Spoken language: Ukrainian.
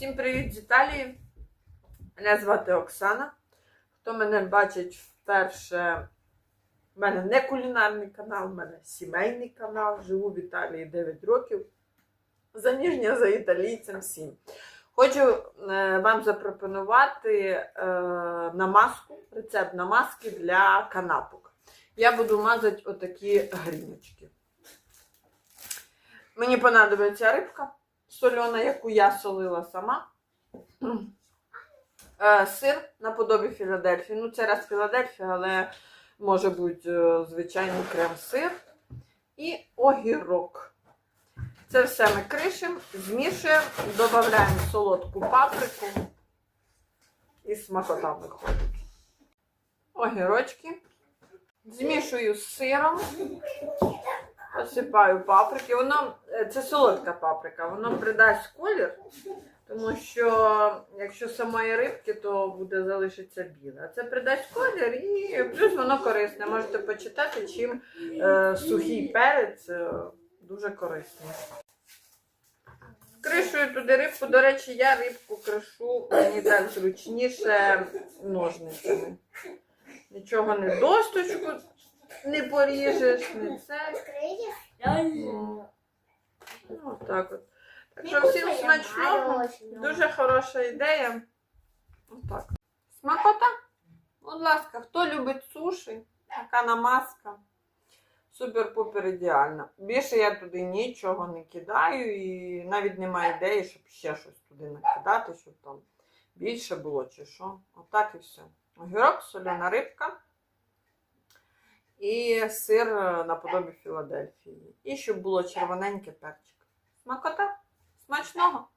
Всім привіт з Італії. Мене звати Оксана. Хто мене бачить вперше, в мене не кулінарний канал, в мене сімейний канал. Живу в Італії 9 років. Заміжня за італійцем 7. Хочу е, вам запропонувати е, намазку, рецепт намазки для канапок. Я буду мазати отакі гріночки. Мені понадобиться рибка сольона, яку я солила сама. Е, Сир наподобі Філадельфії. Ну, це раз Філадельфія, але може бути е, звичайний крем-сир. І огірок. Це все ми кришимо, змішуємо, додаємо солодку паприку і смакота виходить. Огірочки. Змішую з сиром. Посипаю паприки. Воно е, це солодка паприка, воно придасть колір, тому що якщо самої рибки, то буде залишиться біле. Це придасть колір і плюс воно корисне. Можете почитати, чим е, сухий перець е, дуже корисний. Кришую туди рибку. До речі, я рибку кришу, мені так зручніше ножницями. Нічого не досточку не поріжеш, не це. Ну, ну, так от. Так що всім смачного. Дуже хороша ідея. Отак. Смакота. Будь ласка, хто любить суші, така намазка. Супер-пупер ідеальна. Більше я туди нічого не кидаю і навіть немає ідеї, щоб ще щось туди накидати, щоб там більше було чи що. Отак і все. Огірок, соляна рибка і сир е, наподобі Філадельфії. І щоб було червоненьке перчик. Смакота. Смачного!